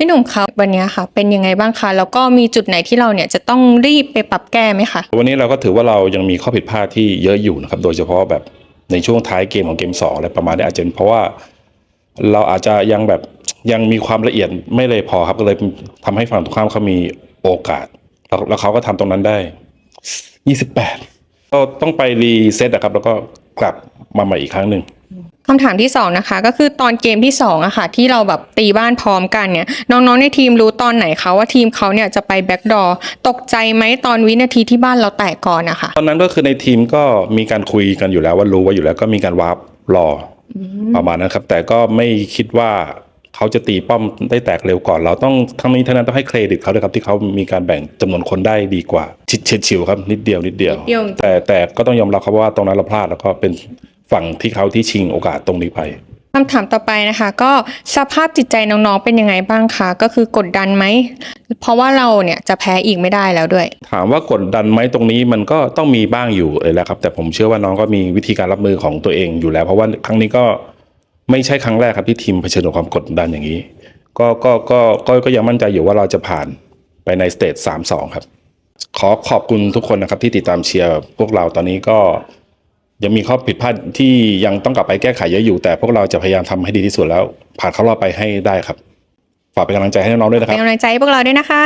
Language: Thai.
พี่หนุ่มคะวันนี้ค่ะ เป็นยังไงบ้างคะแล้วก็มีจุดไหนที่เราเนี่ยจะต้องรีบไปปรับแก้ไหมคะวันนี้เราก็ถือว่าเรายังมีข้อผิดพลาดที่เยอะอยู่นะครับโดยเฉพาะแบบในช่วงท้ายเกมของเกมสองอะไรประมาณนี้อาจจะเป็นเพราะว่าเราอาจจะยังแบบยังมีความละเอียดไม่เลยพอครับก็เลยทำให้ฝั่งตรงข้ามเขามีโอกาส แล้วแล้วเขาก็ทำตรงนั้นได้ 28 ก็ต้องไปรีเซ็ตนะครับ แล้วก็กลับมาใหม่อีกครั้งหนึ่ง คำถามที่สองนะคะก็คือตอนเกมที่สองอะค่ะที่เราแบบตีบ้านพร้อมกันเนี่ยน้องๆในทีมรู้ตอนไหนคะว่าทีมเขาเนี่ยจะไปแบ็กดอร์ตกใจไหมตอนวินาทีที่บ้านเราแตกก่อนนะคะตอนนั้นก็คือในทีมก็มีการคุยกันอยู่แล้วว่ารู้ว่าอยู่แล้วก็มีการวาร์ปรออประมาณนั้นครับ แต่ก็ไม่คิดว่า เขาจะตีป้อมได้แตกเร็วก่อน เราต้องทั้งนี้ทั้งนั้นต้องให้เครดิตเขาด้วยครับที่เขามีการแบ่งจำนวนคนได้ดีกว่า ชิดเฉียดฉิวครับนิดเดียวนิดเดียวนิดเดียว แต่แต่ก็ต้องยอมรับครับว่าตรงนั้นเราพลาดแล้วก็เป็นฝั่งที่เขาที่ชิงโอกาสตรงนี้ไปคำถามต่อไปนะคะ ก็สภาพจิตใจน้องๆเป็นยังไงบ้างคะก็คือกดดันไหมเพราะว่าเราเนี่ยจะแพ้อีกไม่ได้แล้วด้วย ถามว่ากดดันไหมตรงนี้มันก็ต้องมีบ้างอยู่เลยแหละครับ แต่ผมเชื่อว่าน้องก็มีวิธีการรับมือของตัวเองอยู่แล้ว เพราะว่าครั้งนี้ก็ ไม่ใช่ครั้งแรกครับที่ทีมเผชิญกับความกดดันอย่างนี้ ก็ก็ก็ก็ก็ยังมั่นใจอยู่ว่าเราจะผ่านไปในสเตจสามสองครับ ขอขอบคุณทุกคนนะครับที่ติดตามเชียร์พวกเราตอนนี้ก็ยังมีข้อผิดพลาดที่ยังต้องกลับไปแก้ไขเยอะอยู่ แต่พวกเราจะพยายามทำให้ดีที่สุดแล้ว ผ่านเข้ารอบไปให้ได้ครับ ฝากเป็นกำลังใจให้น้องๆด้วยนะครับ เป็นกำลังใจให้พวกเราด้วยนะคะ